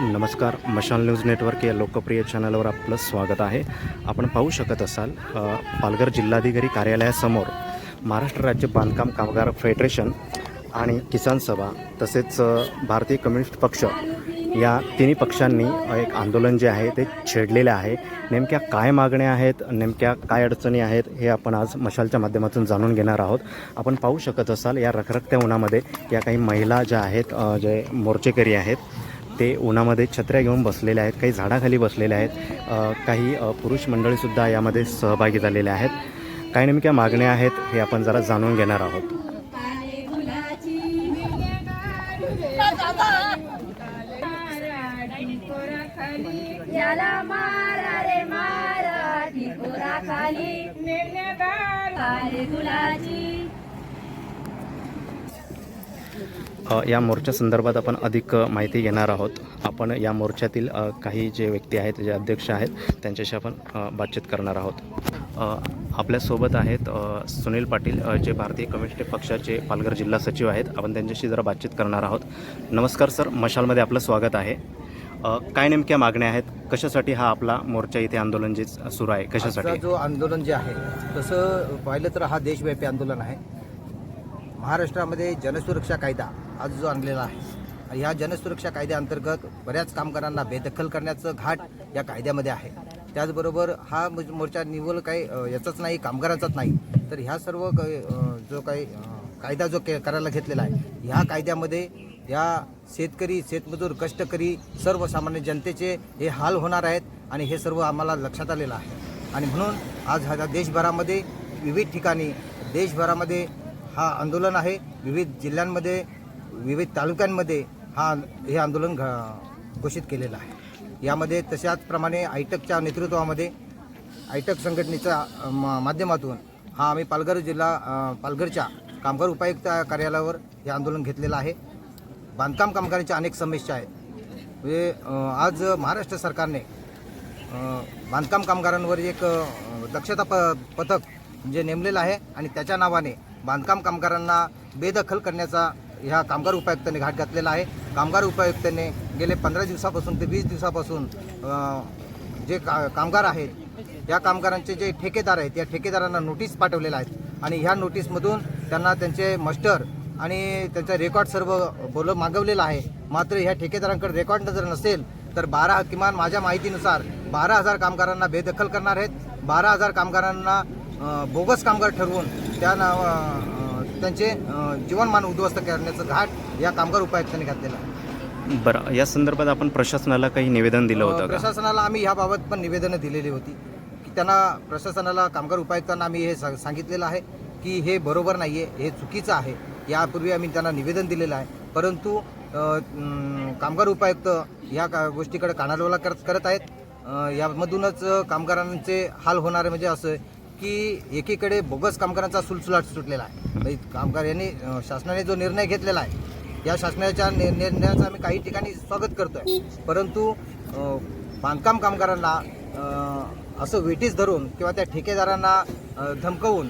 नमस्कार मशाल news network या लोकप्रिय चॅनलवर आपलं स्वागत आहे. आपण पाहू शकत असाल पालघर जिल्हाधिकारी कार्यालयासमोर महाराष्ट्र राज्य बांधकाम कामगार फेडरेशन आणि किसान सभा तसेच भारतीय कम्युनिस्ट पक्ष या तिन्ही पक्षांनी एक आंदोलन जे आहे ते छेडलेले आहे. नेमक्या काय मागण्या आहेत नेमक्या काय अडचणी आहेत हे आपण आज मशालच्या माध्यमातून जाणून घेणार आहोत. आपण पाहू शकत असाल या रखरखत्या उन्हामध्ये या काही महिला ज्या आहेत जे मोर्चेकरी आहेत ते उन्हामध्ये छत्र्या घेऊन बसलेले आहेत काही झाडाखाली बसलेले आहेत. काही पुरुष मंडळीसुद्धा यामध्ये सहभागी झालेले आहेत. काय नेमक्या मागण्या आहेत हे आपण जरा जाणून घेणार आहोत. मारा या मोर्चा संदर्भात आपण अधिक माहिती घेणार आहोत. आपण या मोर्चातील काही जे व्यक्ती आहेत जे अध्यक्ष आहेत त्यांच्याशी आपण बातचीत करणार आहोत. आपल्यासोबत आहेत सुनील पाटील जे भारतीय कम्युनिस्ट पक्षाचे पालघर जिल्हा सचिव आहेत. आपण त्यांच्याशी जरा बातचीत करणार आहोत. नमस्कार सर मशालमध्ये आपलं स्वागत आहे. काय नेमक्या मागण्या आहेत? कशासाठी हा आपला मोर्चा इथे आंदोलन जे सुरू आहे? कशासाठी? जो आंदोलन जे आहे तसं पाहिलं तर हा देशव्यापी आंदोलन आहे. महाराष्ट्रामध्ये जनसुरक्षा कायदा आज जो आणलेला आहे. आणि ह्या जनसुरक्षा कायद्याअंतर्गत बऱ्याच कामगारांना बेदखल करण्याचं घाट या कायद्यामध्ये आहे. त्याचबरोबर हा मोर्चा निवल काही याचाच नाही कामगारांचाच नाही. तर ह्या सर्व जो काही कायदा जो के करायला घेतलेला आहे ह्या कायद्यामध्ये या शेतकरी शेतमजूर कष्टकरी सर्वसामान्य जनतेचे हे हाल होणार आहेत आणि हे सर्व आम्हाला लक्षात आलेलं आहे. आणि म्हणून आज हा देशभरामध्ये विविध ठिकाणी देशभरामध्ये हा आंदोलन आहे. विविध जिल्ह्यांमध्ये विविध तालुक्यांमध्ये हा हे आंदोलन घ- घोषित केलेलं आहे. यामध्ये तशाचप्रमाणे आयटकच्या नेतृत्वामध्ये आयटक संघटनेच्या मा- माध्यमातून हा आम्ही पालघर जिल्हा पालघरच्या कामगार उपायुक्त कार्यालयावर हे आंदोलन घेतलेलं आहे. बांधकाम कामगारांच्या अनेक समस्या आहेत. म्हणजे आज महाराष्ट्र सरकारने बांधकाम कामगारांवर एक दक्षता प पथक जे नेमलेलं आहे आणि त्याच्या नावाने बांधकाम कामगारांना बेदखल करण्याचा ह्या कामगार उपायुक्तांनी घाट घातलेला आहे. कामगार उपायुक्तांनी गेले पंधरा दिवसापासून ते वीस दिवसापासून जे का कामगार आहेत या कामगारांचे जे ठेकेदार आहेत या ठेकेदारांना नोटीस पाठवलेल्या आहेत. आणि ह्या नोटीसमधून त्यांना त्यांचे मस्टर आणि त्यांचा रेकॉर्ड सर्व बोल मागवलेला आहे. मात्र ह्या ठेकेदारांकडे रेकॉर्ड जर नसेल तर बारा किमान माझ्या माहितीनुसार बारा हजार कामगारांना बेदखल करणार आहेत. बारा हजार कामगारांना बोगस कामगार ठरवून त्या नाव त्यांचे जीवनमान उद्ध्वस्त करण्याचं घाट या कामगार उपायुक्तांनी घातलेलं आहे. बरं या संदर्भात आपण प्रशासनाला काही निवेदन दिलं होतं का? प्रशासनाला आम्ही ह्याबाबत पण निवेदनं दिलेली होती. की त्यांना प्रशासनाला कामगार उपायुक्तांना आम्ही हे सा- सांगितलेलं आहे की हे बरोबर नाही आहे हे चुकीचं आहे. यापूर्वी आम्ही त्यांना निवेदन दिलेलं आहे. परंतु अ, कामगार उपायुक्त ह्या का गोष्टीकडे कानाडोळा करत करत आहेत. अ, यामधूनच कामगारांचे हाल होणारे म्हणजे असं की एकीकडे बोगस कामगारांचा सुलसुलाट सुटलेला आहे. कामगार यांनी शासनाने जो निर्णय घेतलेला आहे या शासनाच्या निर्णयाचं आम्ही काही ठिकाणी स्वागत करतोय. परंतु अ, बांधकाम कामगारांना असं वेटीस धरून किंवा त्या ठेकेदारांना धमकवून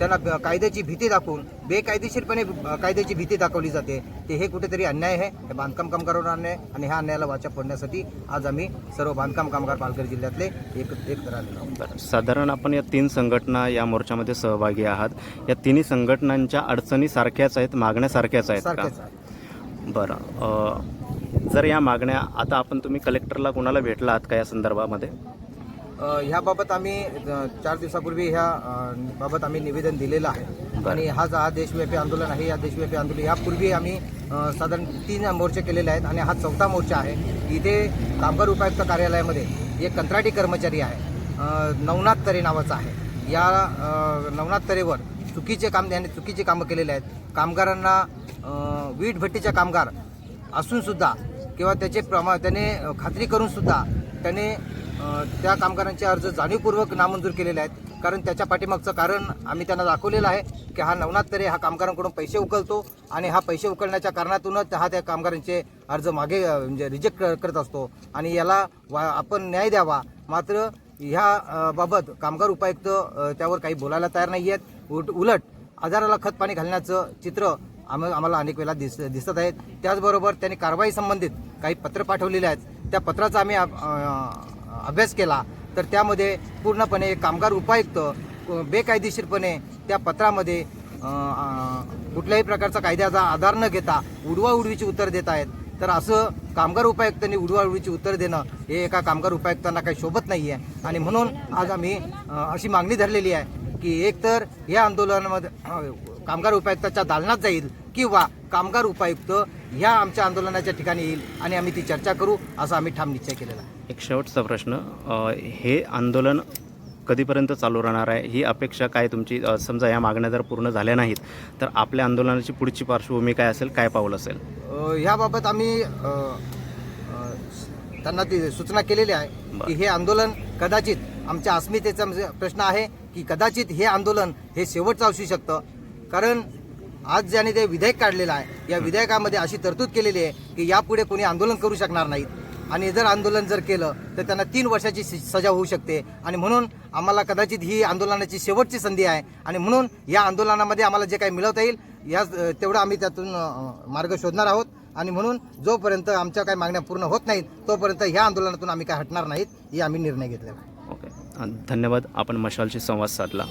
त्यांना कायद्याची भीती दाखवून बेकायदेशीरपणे कायद्याची भीती दाखवली जाते. ते हे कुठेतरी अन्याय आहे. हे बांधकाम कामगारांवर अन्याय आणि ह्या अन्यायाला वाचा फोडण्यासाठी आज आम्ही सर्व बांधकाम कामगार पालघर जिल्ह्यातले एक एक आहोत. साधारण आपण या तीन संघटना या मोर्चामध्ये सहभागी आहात. या तिन्ही संघटनांच्या अडचणी सारख्याच आहेत मागण्या सारख्याच आहेत बरं. जर या मागण्या आता आपण तुम्ही कलेक्टरला कोणाला भेटला आहात का या संदर्भामध्ये? ह्याबाबत आम्ही चार दिवसापूर्वी ह्या बाबत आम्ही निवेदन दिलेलं आहे. आणि हा जो हा देशव्यापी आंदोलन आहे या देशव्यापी आंदोलन यापूर्वी आम्ही साधारण तीन मोर्चे केलेले आहेत आणि हा चौथा मोर्चा आहे. इथे कामगार उपायुक्त कार्यालयामध्ये एक कंत्राटी कर्मचारी आहे. नवनाथ तरे नावाचा आहे. या नवनाथ तरेवर चुकीचे काम त्याने चुकीचे कामं केलेले आहेत. कामगारांना वीट भट्टीच्या कामगार असून सुद्धा किंवा त्याचे प्रमा त्याने खात्री करून सुद्धा त्याने त्या कामगारांचे अर्ज जाणीवपूर्वक नामंजूर केलेले आहेत. कारण त्याच्या पाठीमागचं कारण आम्ही त्यांना दाखवलेलं आहे की हा नवनाथ तरे हा कामगारांकडून पैसे उकलतो आणि हा पैसे उकलण्याच्या कारणातूनच हा त्या कामगारांचे अर्ज मागे म्हणजे रिजेक्ट करत असतो. आणि याला वा आपण न्याय द्यावा. मात्र ह्या बाबत कामगार उपायुक्त त्यावर काही बोलायला तयार नाही आहेत उट उलट आजाराला खत पाणी घालण्याचं चित्र आम आम्हाला अनेक वेळा दिस दिसत आहेत. त्याचबरोबर त्यांनी कारवाई संबंधित काही पत्र पाठवलेले आहेत. त्या पत्राचा आम्ही अभ्यास केला तर त्यामध्ये पूर्णपणे कामगार उपायुक्त बेकायदेशीरपणे त्या पत्रामध्ये कुठल्याही प्रकारचा कायद्याचा आधार न घेता उडवाउडवीची उत्तर देत आहेत. तर असं कामगार उपायुक्तांनी उडवाउडवीची उत्तर देणं हे एका कामगार उपायुक्तांना काही शोभत नाही आहे आणि म्हणून आज आम्ही अशी मागणी धरलेली आहे की एकतर या आंदोलनामध्ये कामगार उपायुक्ताच्या दालनात जाईल किंवा कामगार उपायुक्त ह्या आमच्या आंदोलनाच्या ठिकाणी येईल आणि आम्ही ती चर्चा करू असा आम्ही ठाम निश्चय केलेला आहे. एक शेवटचा प्रश्न हे आंदोलन कधीपर्यंत चालू राहणार आहे? ही अपेक्षा काय तुमची? समजा या मागण्या जर पूर्ण झाल्या नाहीत तर आपल्या आंदोलनाची पुढची पार्श्वभूमी काय असेल काय पाऊल असेल? ह्याबाबत आम्ही त्यांना ती सूचना केलेली आहे की हे आंदोलन कदाचित आमच्या अस्मितेचा प्रश्न आहे की कदाचित हे आंदोलन हे शेवटचं असू शकतं. कारण आज ज्याने ते विधेयक काढलेलं आहे या विधेयकामध्ये अशी तरतूद केलेली आहे की यापुढे कोणी आंदोलन करू शकणार नाहीत. आणि जर आंदोलन जर केलं तर त्यांना तीन वर्षाची सजा होऊ शकते. आणि म्हणून आम्हाला कदाचित ही आंदोलनाची शेवटची संधी आहे. आणि म्हणून या आंदोलनामध्ये आम्हाला जे काही मिळवता येईल या तेवढं आम्ही त्यातून मार्ग शोधणार आहोत. आणि म्हणून जोपर्यंत आमच्या काही मागण्या पूर्ण होत नाहीत तोपर्यंत ह्या आंदोलनातून आम्ही काय हटणार नाहीत ही आम्ही निर्णय घेतलेला आहे. ओके. धन्यवाद. आपण मशालशी संवाद साधला.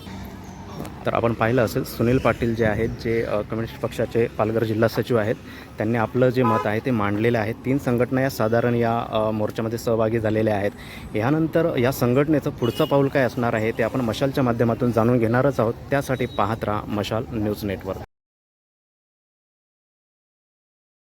तर आपण पाहिलं असेल सुनील पाटील जे आहेत जे कम्युनिस्ट पक्षाचे पालघर जिल्हा सचिव आहेत त्यांनी आपलं जे मत आहे ते मांडलेलं आहे. तीन संघटना या साधारण या मोर्चामध्ये सहभागी झालेल्या आहेत. यानंतर या संघटनेचं पुढचं पाऊल काय असणार आहे ते आपण मशालच्या माध्यमातून जाणून घेणारच आहोत. त्यासाठी पाहत राहा मशाल न्यूज नेटवर्क.